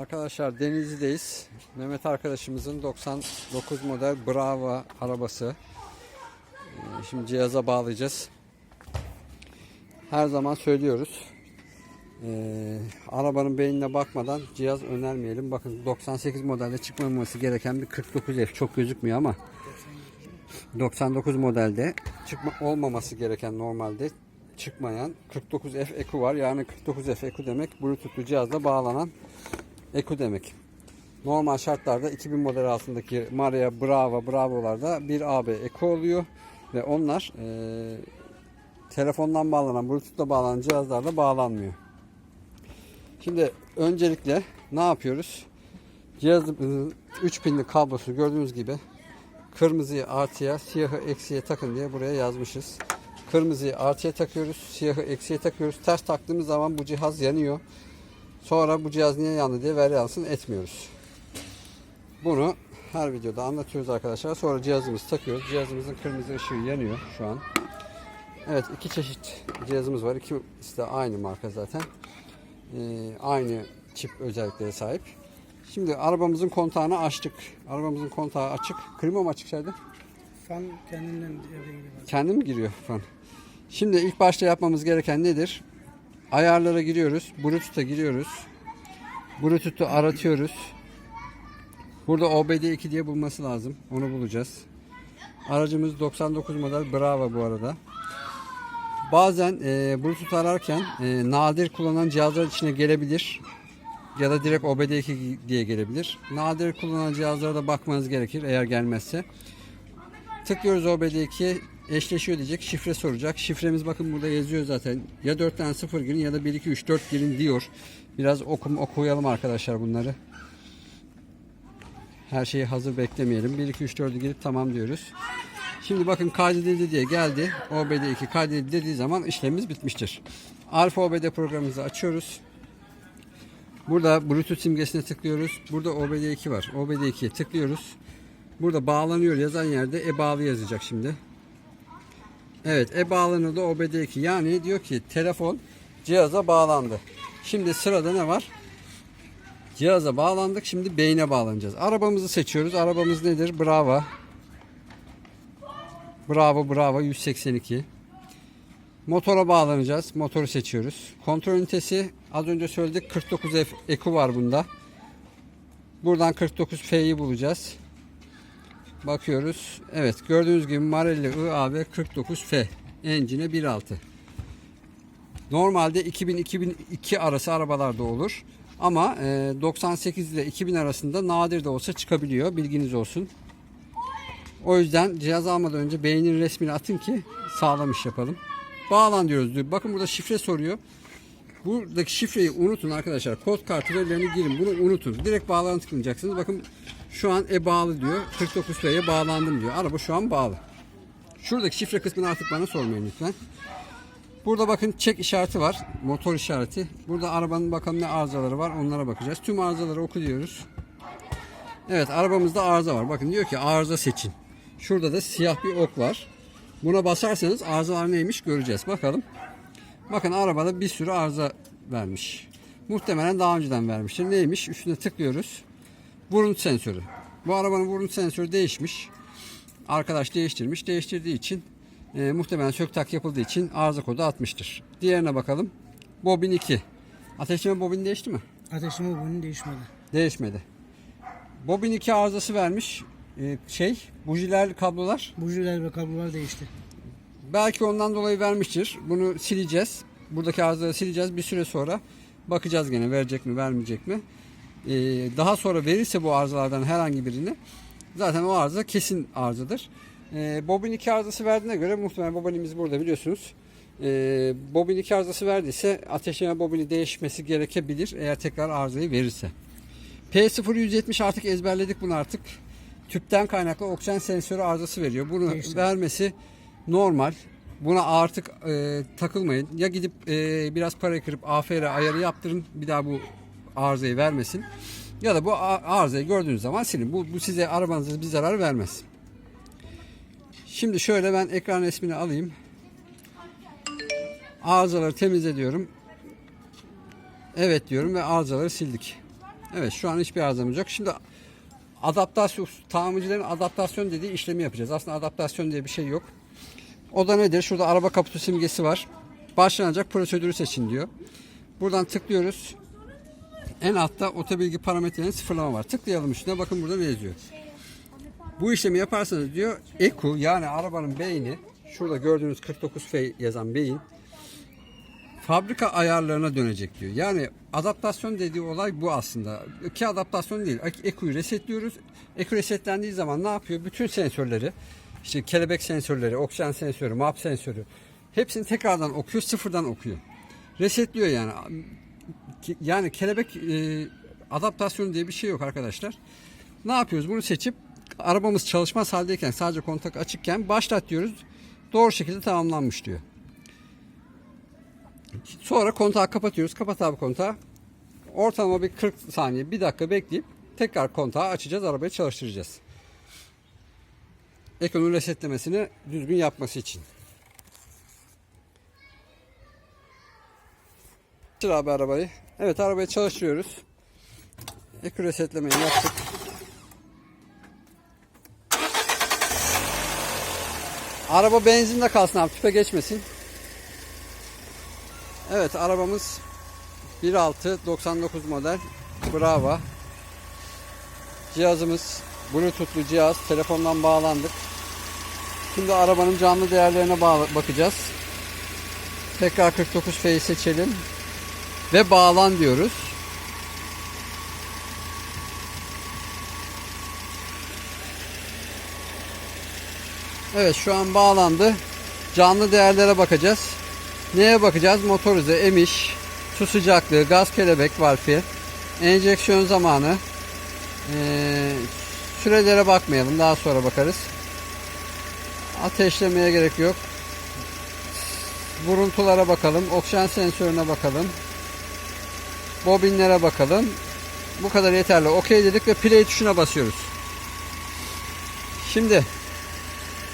Arkadaşlar Denizli'deyiz. Mehmet arkadaşımızın 99 model Brava arabası. Ee, Şimdi cihaza bağlayacağız. Her zaman söylüyoruz. Ee, arabanın beynine bakmadan cihaz önermeyelim. Bakın 98 modelde çıkmaması gereken bir 49F çok gözükmüyor ama 99 modelde çıkma olmaması gereken normalde çıkmayan 49F Eku var. Yani 49F Eku demek Bluetooth'lu cihazla bağlanan Eku demek. Normal şartlarda 2000 model altındaki Maria, Brava, Bravo'larda bir AB Eku oluyor ve onlar eee, telefondan bağlanan, Bluetooth'la bağlanan cihazlarla bağlanmıyor. Şimdi öncelikle ne yapıyoruz? Cihazımızın 3 pinli kablosu gördüğünüz gibi kırmızıyı artıya, siyahı eksiye takın diye buraya yazmışız. Kırmızıyı artıya takıyoruz, siyahı eksiye takıyoruz. Ters taktığımız zaman bu cihaz yanıyor. Sonra bu cihaz niye yandı diye ver yansın etmiyoruz. Bunu her videoda anlatıyoruz arkadaşlar. Sonra cihazımızı takıyoruz. Cihazımızın kırmızı ışığı yanıyor şu an. Evet iki çeşit cihazımız var. İkisi de aynı marka zaten. Ee, aynı çip özelliklere sahip. Şimdi arabamızın kontağını açtık. Arabamızın kontağı açık. Klima mı açık içeride? Fan kendinden devreye giriyor. Kendi mi giriyor fan? Şimdi ilk başta yapmamız gereken nedir? Ayarlara giriyoruz. Bluetooth'a giriyoruz. Bluetooth'u aratıyoruz. Burada OBD2 diye bulması lazım. Onu bulacağız. Aracımız 99 model Brava bu arada. Bazen e, Bluetooth ararken e, nadir kullanan cihazlar içine gelebilir. Ya da direkt OBD2 diye gelebilir. Nadir kullanan cihazlara da bakmanız gerekir eğer gelmezse. Tıklıyoruz OBD2 eşleşiyor diyecek. Şifre soracak. Şifremiz bakın burada yazıyor zaten. Ya 4 tane 0 girin ya da 1 2 3 4 girin diyor. Biraz okum okuyalım arkadaşlar bunları. Her şeyi hazır beklemeyelim. 1 2 3 4'ü girip tamam diyoruz. Şimdi bakın kaydedildi diye geldi. OBD2 kaydedildi dediği zaman işlemimiz bitmiştir. Alfa OBD programımızı açıyoruz. Burada Bluetooth simgesine tıklıyoruz. Burada OBD2 var. OBD2'ye tıklıyoruz. Burada bağlanıyor yazan yerde e-bağlı yazacak şimdi. Evet e-bağlanıldı OBD2. Yani diyor ki telefon cihaza bağlandı. Şimdi sırada ne var? Cihaza bağlandık. Şimdi beyne bağlanacağız. Arabamızı seçiyoruz. Arabamız nedir? Bravo. Bravo Bravo 182. Motora bağlanacağız. Motoru seçiyoruz. Kontrol ünitesi az önce söyledik 49F Eku var bunda. Buradan 49F'yi bulacağız. Bakıyoruz. Evet gördüğünüz gibi Marelli IAB 49F. Engine 1.6. Normalde 2000-2002 arası arabalarda olur. Ama e, 98 ile 2000 arasında nadir de olsa çıkabiliyor. Bilginiz olsun. O yüzden cihaz almadan önce beynin resmini atın ki sağlam iş yapalım. Bağlan diyoruz. diyor. Bakın burada şifre soruyor. Buradaki şifreyi unutun arkadaşlar. Kod kartı verilerini girin. Bunu unutun. Direkt bağlantı tıklayacaksınız. Bakın şu an e bağlı diyor. 49F'ye bağlandım diyor. Araba şu an bağlı. Şuradaki şifre kısmını artık bana sormayın lütfen. Burada bakın çek işareti var. Motor işareti. Burada arabanın bakalım ne arızaları var onlara bakacağız. Tüm arızaları oku diyoruz. Evet arabamızda arıza var. Bakın diyor ki arıza seçin. Şurada da siyah bir ok var. Buna basarsanız arızalar neymiş göreceğiz. Bakalım. Bakın arabada bir sürü arıza vermiş. Muhtemelen daha önceden vermiştir. Neymiş? Üstüne tıklıyoruz. Burun sensörü. Bu arabanın burun sensörü değişmiş. Arkadaş değiştirmiş. Değiştirdiği için e, muhtemelen sök tak yapıldığı için arıza kodu atmıştır. Diğerine bakalım. Bobin 2. Ateşleme bobin değişti mi? Ateşleme boyunu değişmedi. Değişmedi. Bobin 2 arızası vermiş. E, şey, bujiler, kablolar. Bujiler ve kablolar değişti. Belki ondan dolayı vermiştir. Bunu sileceğiz. Buradaki arızaları sileceğiz. Bir süre sonra bakacağız gene verecek mi vermeyecek mi. Ee, daha sonra verirse bu arızalardan herhangi birini zaten o arıza kesin arızadır. Ee, bobin 2 arızası verdiğine göre muhtemelen bobinimiz burada biliyorsunuz. Ee, bobin 2 arızası verdiyse ateşleme bobini değişmesi gerekebilir eğer tekrar arızayı verirse. P0170 artık ezberledik bunu artık. Tüpten kaynaklı oksijen sensörü arızası veriyor. Bunu Değişti. vermesi normal. Buna artık e, takılmayın. Ya gidip e, biraz parayı kırıp AFR ayarı yaptırın. Bir daha bu arızayı vermesin. Ya da bu arızayı gördüğünüz zaman silin. Bu, bu size arabanıza bir zarar vermez. Şimdi şöyle ben ekran resmini alayım. Arızaları temizle diyorum. Evet diyorum ve arızaları sildik. Evet şu an hiçbir arızamız yok. Şimdi adaptasyon, tamircilerin adaptasyon dediği işlemi yapacağız. Aslında adaptasyon diye bir şey yok. O da nedir? Şurada araba kaputu simgesi var. Başlanacak prosedürü seçin diyor. Buradan tıklıyoruz. En altta otobilgi parametrelerinin sıfırlama var. Tıklayalım üstüne. Bakın burada ne yazıyor. Bu işlemi yaparsanız diyor EKU yani arabanın beyni şurada gördüğünüz 49F yazan beyin fabrika ayarlarına dönecek diyor. Yani adaptasyon dediği olay bu aslında. Ki adaptasyon değil. EKU'yu resetliyoruz. EKU resetlendiği zaman ne yapıyor? Bütün sensörleri işte kelebek sensörleri, oksijen sensörü, MAP sensörü hepsini tekrardan okuyor, sıfırdan okuyor. Resetliyor yani. Yani kelebek e, adaptasyon diye bir şey yok arkadaşlar. Ne yapıyoruz? Bunu seçip arabamız çalışmaz haldeyken sadece kontak açıkken başlat diyoruz. Doğru şekilde tamamlanmış diyor. Sonra kontağı kapatıyoruz. Kapat abi kontağı. Ortalama bir 40 saniye, bir dakika bekleyip tekrar kontağı açacağız, arabayı çalıştıracağız. Ekonun resetlemesini düzgün yapması için. Çalıştır abi arabayı. Evet arabayı çalıştırıyoruz. Ekran resetlemeyi yaptık. Araba benzinle kalsın abi tüpe geçmesin. Evet arabamız 1.6 99 model Brava. Cihazımız Bluetooth'lu cihaz. Telefondan bağlandık. Şimdi arabanın canlı değerlerine bakacağız. Tekrar 49F'yi seçelim. Ve bağlan diyoruz. Evet şu an bağlandı. Canlı değerlere bakacağız. Neye bakacağız? Motor hızı, emiş, su sıcaklığı, gaz kelebek valfi, enjeksiyon zamanı. Ee, sürelere bakmayalım. Daha sonra bakarız. Ateşlemeye gerek yok. Vuruntulara bakalım. Oksijen sensörüne bakalım. Bobinlere bakalım. Bu kadar yeterli. Okey dedik ve play tuşuna basıyoruz. Şimdi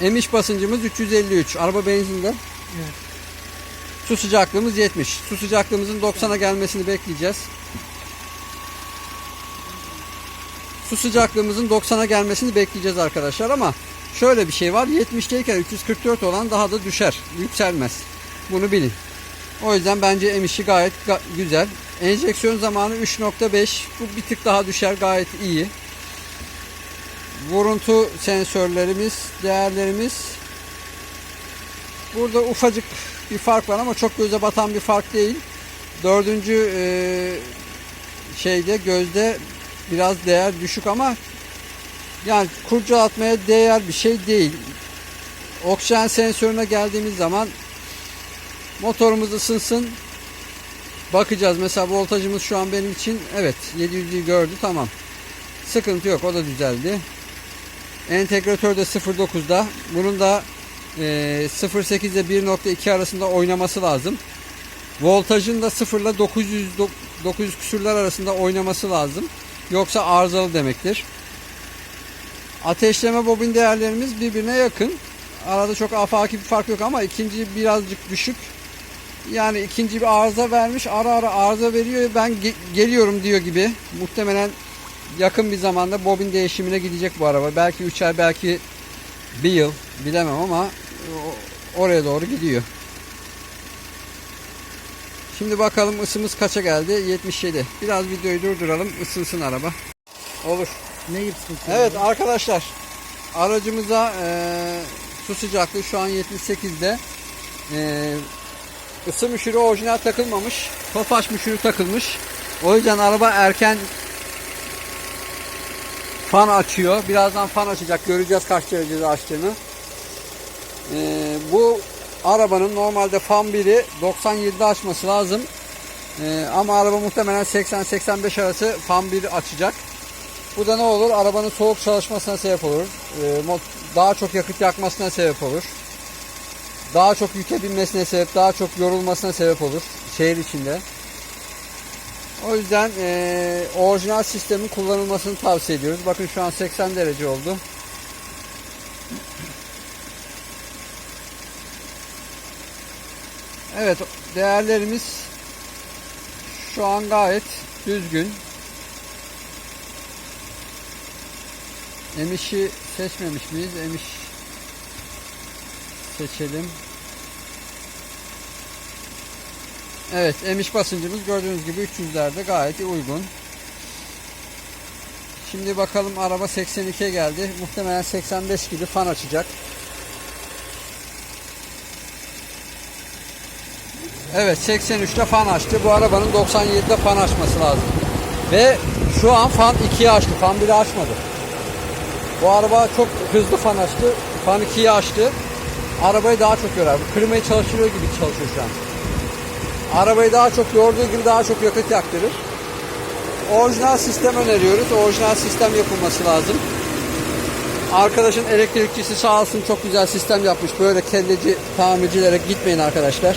emiş basıncımız 353. Araba benzinde. Evet. Su sıcaklığımız 70. Su sıcaklığımızın 90'a gelmesini bekleyeceğiz. Su sıcaklığımızın 90'a gelmesini bekleyeceğiz arkadaşlar ama şöyle bir şey var. 70'teyken 344 olan daha da düşer. Yükselmez. Bunu bilin. O yüzden bence emişi gayet ga- güzel. Enjeksiyon zamanı 3.5. Bu bir tık daha düşer. Gayet iyi. Vuruntu sensörlerimiz, değerlerimiz Burada ufacık bir fark var ama çok göze batan bir fark değil. Dördüncü e, şeyde gözde biraz değer düşük ama yani kurcalatmaya değer bir şey değil. Oksijen sensörüne geldiğimiz zaman motorumuz ısınsın. Bakacağız. Mesela voltajımız şu an benim için evet 700'ü gördü tamam. Sıkıntı yok o da düzeldi. Entegratör de 0.9'da. Bunun da e, 0.8 ile 1.2 arasında oynaması lazım. Voltajın da 0 ile 900 do- 900 küsürler arasında oynaması lazım. Yoksa arızalı demektir. Ateşleme bobin değerlerimiz birbirine yakın. Arada çok afaki bir fark yok ama ikinci birazcık düşük. Yani ikinci bir arıza vermiş. Ara ara arıza veriyor. Ben ge- geliyorum diyor gibi. Muhtemelen yakın bir zamanda bobin değişimine gidecek bu araba. Belki 3 ay belki bir yıl bilemem ama o- oraya doğru gidiyor. Şimdi bakalım ısımız kaça geldi? 77. Biraz videoyu durduralım. ısınsın araba. Olur. Ne yapsın? Evet arkadaşlar aracımıza eee, su sıcaklığı şu an 78'de. Eee ısı müşürü orijinal takılmamış. Tofaş müşürü takılmış. O yüzden araba erken fan açıyor. Birazdan fan açacak. Göreceğiz kaç derecede açtığını. Eee, bu arabanın normalde fan 1'i 97'de açması lazım. Eee, ama araba muhtemelen 80-85 arası fan 1 açacak. Bu da ne olur? Arabanın soğuk çalışmasına sebep olur. Ee, daha çok yakıt yakmasına sebep olur daha çok yüke binmesine sebep, daha çok yorulmasına sebep olur şehir içinde. O yüzden e, orijinal sistemin kullanılmasını tavsiye ediyoruz. Bakın şu an 80 derece oldu. Evet değerlerimiz şu an gayet düzgün. Emişi seçmemiş miyiz? Emiş seçelim. Evet, emiş basıncımız gördüğünüz gibi 300'lerde gayet uygun. Şimdi bakalım araba 82'ye geldi. Muhtemelen 85 gibi fan açacak. Evet 83'te fan açtı. Bu arabanın 97'de fan açması lazım. Ve şu an fan 2'ye açtı. Fan 1'i açmadı. Bu araba çok hızlı fan açtı. Fan 2'yi açtı. Arabayı daha çok yorar. Bu klimayı çalıştırıyor gibi çalışıyor şu an. Arabayı daha çok yorduğu gibi daha çok yakıt yaktırır. Orijinal sistem öneriyoruz. Orijinal sistem yapılması lazım. Arkadaşın elektrikçisi sağ olsun çok güzel sistem yapmış. Böyle kelleci tamircilere gitmeyin arkadaşlar.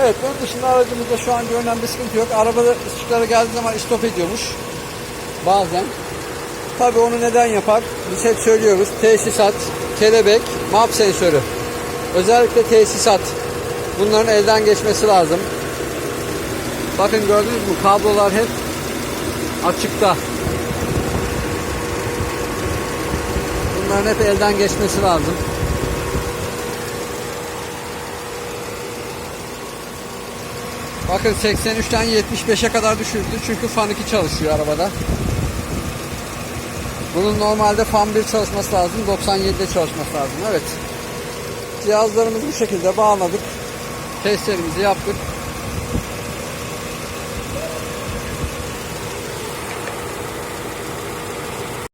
Evet bunun dışında aracımızda şu an görünen bir sıkıntı yok. Arabada ışıklara geldiği zaman istop ediyormuş. Bazen. Tabi onu neden yapar? Biz hep söylüyoruz. Tesisat, kelebek, map sensörü. Özellikle tesisat. Bunların elden geçmesi lazım. Bakın gördünüz mü? Kablolar hep açıkta. Bunların hep elden geçmesi lazım. Bakın 83'ten 75'e kadar düşürdü. Çünkü fan 2 çalışıyor arabada. Bunun normalde fan 1 çalışması lazım. 97'de çalışması lazım. Evet. Cihazlarımızı bu şekilde bağladık. Testlerimizi yaptık.